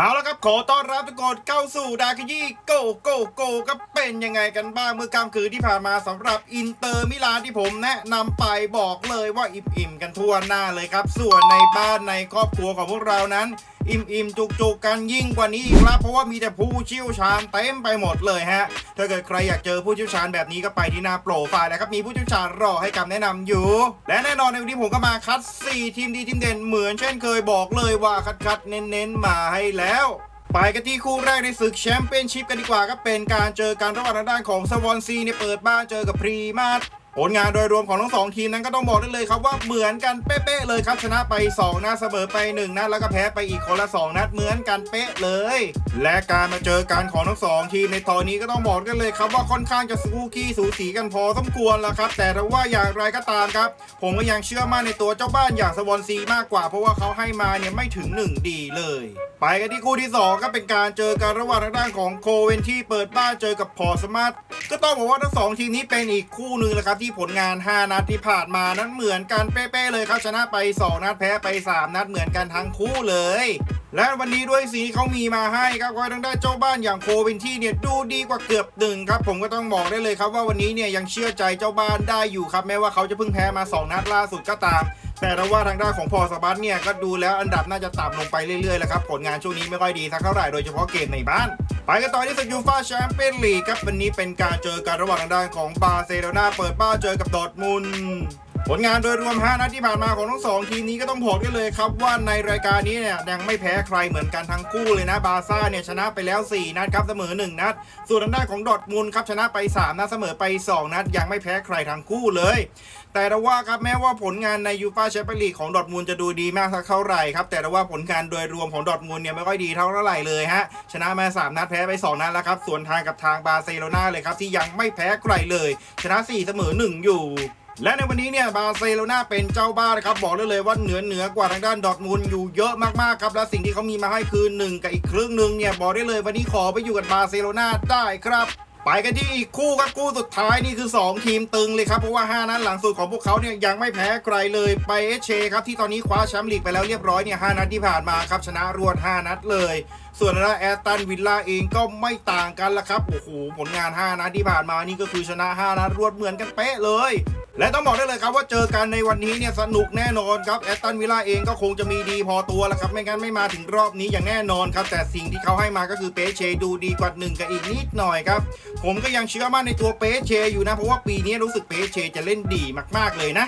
เอาละครับขอต้อนรับทุกคนเข้าสู่ดาคยี่โกโกโกก็เป็นยังไงกันบ้างเมื่อกลางคืนที่ผ่านมาสำหรับอินเตอร์มิลานที่ผมแนะนำไปบอกเลยว่าอิ่มๆกันทั่วหน้าเลยครับ ส่วนในบ้านในครอบครัวของพวกเรานั้น อิ่มอิ่มจุกจุกๆกันยิ่งกว่านี้อีกครับเพราะว่ามีแต่ผู้เชี่ยวชาญเต็มไปหมดเลยฮะ ถ้าเกิดใครอยากเจอผู้เชี่ยวชาญแบบนี้ก็ไปที่หน้าโปรไฟล์นะครับมีผู้เชี่ยวชาญรอให้คำแนะนำอยู่ และแน่นอนในวันนี้ผมก็มาคัด 4 ทีมดีทีมเด่นเหมือนเช่นเคยบอกเลยว่าคัดคัดๆเน้นๆมาให้แล้วไปกันที่คู่แรกในศึกแชมเปี้ยนชิพกันดีกว่าก็เป็นการเจอกันระหว่างด้านของสวอนซีเนี่ยเปิดบ้านเจอกับพรีมาส ผลงานโดยรวมของทั้งสองทีมนั้นก็ต้องบอกได้เลยครับว่าเหมือนกันเป๊ะๆเลยครับ ชนะไป 2นัดเสมอไป 1นัดแล้วก็แพ้ไปอีกคนละ 2 นัดเหมือนกันเป๊ะเลย และการมาเจอกันของทั้งสองทีมในตอนนี้ก็ต้องบอกกันเลยครับว่าค่อนข้างจะสู้ขี้สูสีกันพอสมควรแล้วครับ แต่ถ้าว่าอย่างไรก็ตามครับ ผมก็ยังเชื่อมั่นในตัวเจ้าบ้านอย่างสวอนซีมากกว่า เพราะว่าเขาให้มาเนี่ยไม่ถึง1ดีเลยไปกันที่คู่ที่2ก็เป็นการเจอกันระหว่างทางด้านของโคเวนที่เปิดบ้านเจอกับพอสมาร์ทก็ต้องบอกว่าทั้งสองทีมนี้เป็นอีกคู่หนึ่งแหละครับที่ผลงาน 5 นัดที่ผ่านมานั้นเหมือนกันเป๊ะๆเลยครับชนะไป 2 นัดแพ้ไป 3 นัดเหมือนกันทั้งคู่เลย และวันนี้ด้วยสีเขามีมาให้ครับก็ต้องได้เจ้าบ้านอย่างโคเวนที่เนี่ยดูดีกว่าเกือบหนึ่งครับ ผมก็ต้องบอกได้เลยครับว่าวันนี้เนี่ยยังเชื่อใจเจ้าบ้านได้อยู่ครับแม้ว่าเขาจะเพิ่งแพ้มา 2 นัดล่าสุดก็ตาม แต่เราว่าทางด้านของพอสบัตเนี่ยก็ดูแล้วอันดับน่าจะต่ำลงไปเรื่อยๆแล้วครับผลงานช่วงนี้ไม่ค่อยดีสักเท่าไหร่โดยเฉพาะเกมในบ้านไปกันต่อที่ศึกยูฟ่าแชมเปี้ยนลีกครับวันนี้เป็นการเจอกันระหว่างทางด้านของบาร์เซโลนาเปิดบ้านเจอกับดอร์ทมุนด์ ผลงานโดยรวม5นัดที่ผ่านมาของทั้งสองทีมนี้ก็ต้องบอกได้เลยครับว่าในรายการนี้เนี่ยยังไม่แพ้ใครเหมือนกันทั้งคู่เลยนะบาซ่าเนี่ยชนะไปแล้ว 4 นัดครับเสมอ 1 นัด ส่วนทางด้านของดอทมุนด์ครับชนะไป 3 นัดเสมอไป 2 นัด ยังไม่แพ้ใครทั้งคู่เลย แต่ราว่าครับแม้ว่าผลงานในยูฟ่าแชมเปี้ยนลีกของดอทมุนด์จะดูดีมากสักเท่าไหร่ครับแต่ราว่าผลงานโดยรวมของดอทมุนด์เนี่ยไม่ค่อยดีเท่าไหร่เลยฮะชนะมา 3 นัดแพ้ไป 2 นัดแล้วครับส่วนทางกับทางบาร์เซโลนาเลยครับที่ยังไม่แพ้ใครเลย ชนะ 4 เสมอ 1 อยู่ และในวันนี้เนี่ยบาร์เซโลนาเป็นเจ้าบ้านนะครับบอกได้เลยว่าเหนือเหนือกว่าทางด้านดอทมุนอยู่เยอะมากๆครับและสิ่งที่เขามีมาให้คือหนึ่งกับอีกครึ่งหนึ่งเนี่ยบอกได้เลยวันนี้ขอไปอยู่กับบาร์เซโลนาได้ครับไปกันที่อีกคู่ครับคู่สุดท้ายนี่คือ 2 ทีมตึงเลยครับ เพราะว่า 5 นัดหลังสุดของพวกเขาเนี่ยยังไม่แพ้ใครเลยไปเอชเชครับ ที่ตอนนี้คว้าแชมป์ลีกไปแล้วเรียบร้อยเนี่ย5นัดที่ผ่านมาครับ ชนะรวด 5 นัดเลย ส่วนทางด้านแอตตันวิลล่าเองก็ไม่ต่างกันละครับ โอ้โห ผลงาน 5 นัดที่ผ่านมานี่ก็คือชนะ 5 นัดรวดเหมือนกันเป๊ะเลย และต้องบอกได้เลยครับว่าเจอกันในวันนี้เนี่ยสนุกแน่นอนครับแอตตันวิลล่าเองก็คงจะมีดีพอตัวแล้วครับ ไม่งั้นไม่มาถึงรอบนี้อย่างแน่นอนครับ แต่สิ่งที่เขาให้มาก็คือเปเชดูดีกว่าหนึ่งกับอีกนิดหน่อยครับ ผมก็ยังเชื่อมั่นในตัวเปเชอยู่นะ เพราะว่าปีนี้รู้สึกเปเชจะเล่นดีมากๆเลยนะ